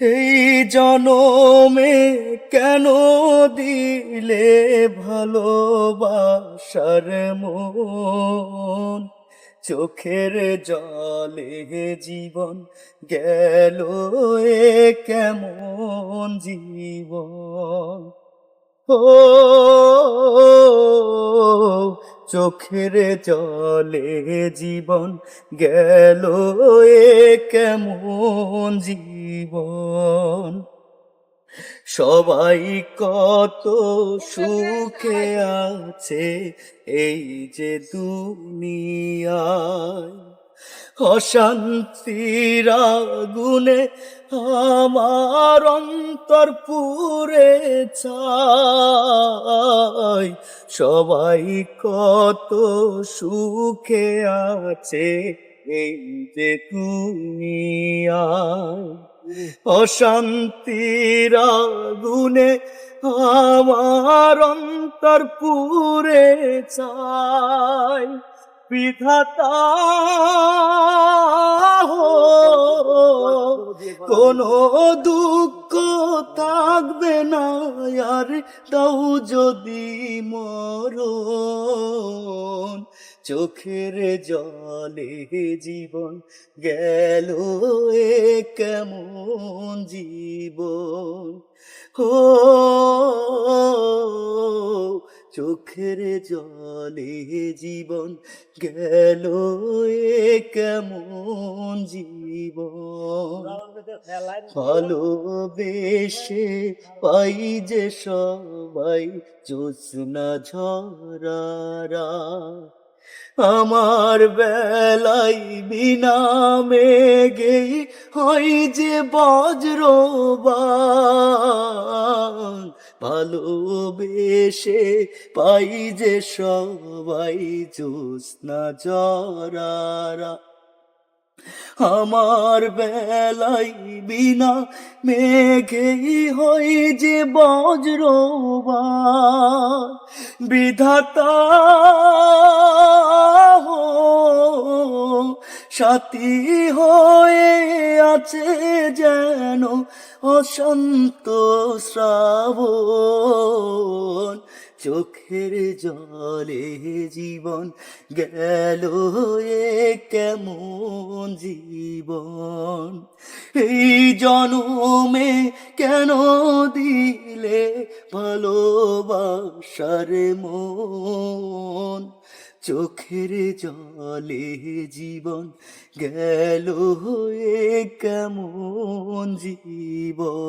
এই জনমে কেন দিলে ভালোবাসার মন? চোখের জলে জীবন গেল এ কেমন জীবন? ও, চোখের জলে জীবন গেল এ কেমন জীবন? সবাই কত সুখে আছে এই যে দুনিয়ায়। অশান্তির আগুনে আমার অন্তর পুরে চায় সবাই কত সুখে আছে এই যে দুনিয়ায়। অশান্তির আগুনে আমার অন্তর পুরে চায় বিধাতা হো, কোনো দুঃখ থাকবে না আর তাও যদি মরণ। চোখের জলে জীবন গেল এ কেমন জীবন? ও চোখের জলে জীবন গেল এ কেমন জীবন? ভালোবেসে পাই যে সবাই জোৎস্না ঝরারা। আমার বেলাই বিনা মেঘে হয় যে বজ্রবান। ভালোবেসে পাই যে সবাই জোৎস্না জরারা। আমার বেলাই বিনা মেঘেই হই যে বজ্রবান। বিধাতা সাথী হয়ে আছে যেন অশান্ত শ্রাবণ। চোখের জলে জীবন গেল এ কেমন জীবন? এই জনমে কেন দিলে ভালোবাসার মন? চোখের জলে জীবন গেল হয়ে কেমন জীবন?